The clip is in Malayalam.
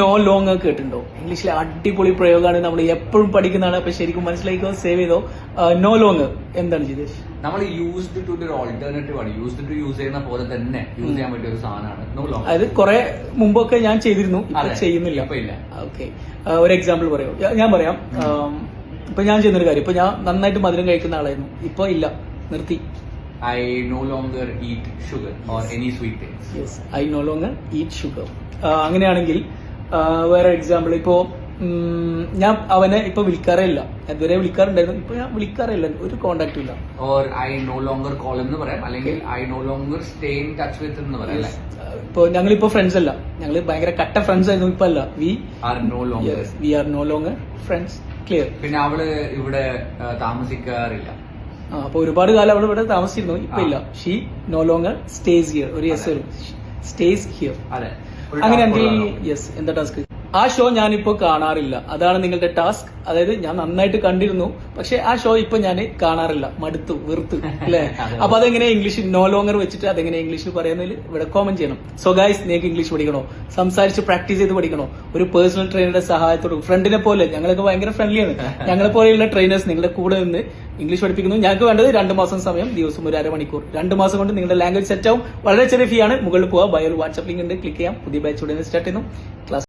നോ ലോങ് കേട്ടിട്ടുണ്ടോ? ഇംഗ്ലീഷിലെ അടിപൊളി പ്രയോഗമാണ് നമ്മൾ എപ്പോഴും പഠിക്കുന്നതാണ്. അപ്പൊ ശരിക്കും മനസ്സിലാക്കിയോ സേവ് ചെയ്തോ? നോ ലോങ് എന്താണ് ജിതേഷ്? നമ്മൾ യൂസ്ഡ് ടു ഒരു ഓൾട്ടർനേറ്റീവ് ആണ്. യൂസ്ഡ് ടു യൂസ് ചെയ്യുന്ന പോലെ തന്നെ യൂസ് ചെയ്യാൻ പറ്റിയ ഒരു സാധനമാണ്. നോ ലോങ് അതായത് കുറെ മുമ്പൊക്കെ ഞാൻ ചെയ്തിരുന്നു. ഇപ്പൊ ചെയ്യുന്നില്ല. ഓക്കെ ഒരു എക്സാമ്പിൾ പറയോ. ഞാൻ പറയാം. ഇപ്പൊ ഞാൻ ചെയ്യുന്നൊരു കാര്യം. ഇപ്പൊ ഞാൻ നന്നായിട്ട് മധുരം കഴിക്കുന്ന ആളായിരുന്നു. ഇപ്പൊ ഇല്ല. നിർത്തി. I no ലോnger eat sugar or any sweet things yes I no longer eat sugar അങ്ങനെയാണെങ്കിൽ വേറെ എക്സാമ്പിൾ ഇപ്പോ ഞാൻ അവനെ ഇപ്പൊ വിളിക്കാറേ ഇല്ല അതുവരെ വിളിക്കാറുണ്ടായിരുന്നു. ഇപ്പൊ ഞാൻ വിളിക്കാറേ ഇല്ല ഒരു കോണ്ടാക്ട് ഇല്ല. Or I no longer call എന്ന് പറയാം. അല്ലെങ്കിൽ I no longer stay in touch with എന്ന് പറയാം ഇപ്പൊ ഞങ്ങളിപ്പോ ഫ്രണ്ട്സ് അല്ല. ഞങ്ങൾ ഭയങ്കര കട്ട ഫ്രണ്ട്സ് ആയിരുന്നു ഇപ്പൊ അല്ല. We are no longer we are no longer friends clear പിന്നെ അവൾ ഇവിടെ താമസിക്കാറില്ല. അപ്പൊ ഒരുപാട് കാലം അവൾ ഇവിടെ താമസിച്ചിരുന്നു. ഇപ്പൊ ഇല്ല. She no longer stays here ഒരു യെസ് സ്റ്റേസ് ഹിയർ അതെ. അങ്ങനെയാണെങ്കിൽ task ഉള്ളതാണോ? യെസ് എന്താ ടാസ്ക് ആ ഷോ ഞാനിപ്പോ കാണാറില്ല. അതാണ് നിങ്ങളുടെ ടാസ്ക് അതായത് ഞാൻ നന്നായിട്ട് കണ്ടിരുന്നു. പക്ഷെ ആ ഷോ ഇപ്പൊ ഞാൻ കാണാറില്ല. മടുത്തു വെറുത്തു അല്ലേ. അപ്പൊ അതെങ്ങനെ ഇംഗ്ലീഷ് നോ ലോങ്ങർ വെച്ചിട്ട് അതെങ്ങനെ ഇംഗ്ലീഷിൽ പറയുന്നതിൽ ഇവിടെ കോമന്റ് ചെയ്യണം. സോ ഗൈസ് നിങ്ങൾക്ക് ഇംഗ്ലീഷ് പഠിക്കണോ? സംസാരിച്ച് പ്രാക്ടീസ് ചെയ്ത് പഠിക്കണോ? ഒരു പേഴ്സണൽ ട്രെയിനറുടെ സഹായത്തോട്. ഫ്രണ്ടിനെ പോലെ ഞങ്ങളൊക്കെ ഭയങ്കര ഫ്രണ്ട്ലിയാണ് ഞങ്ങളെ പോലെയുള്ള ട്രെയിനേഴ്സ് നിങ്ങളുടെ കൂടെ നിന്ന് ഇംഗ്ലീഷ് പഠിപ്പിക്കുന്നു. ഞങ്ങൾക്ക് വേണ്ടത് രണ്ട് മാസം സമയം ദിവസം ഒരു അരമണിക്കൂർ. രണ്ട് മാസം കൊണ്ട് നിങ്ങളുടെ ലാംഗ്വേജ് സെറ്റ് ആവും. വളരെ ചെറിയ ഫീ ആണ്. മുകളിൽ പോവാ. ബയോ വാട്സ്ആപ്പ് ലിങ്ക് ഉണ്ട്. ക്ലിക്ക് ചെയ്യാം. പുതിയ ബാച്ച് ഉടനെ സ്റ്റാർട്ട് ചെയ്യുന്നു. ക്ലാസ്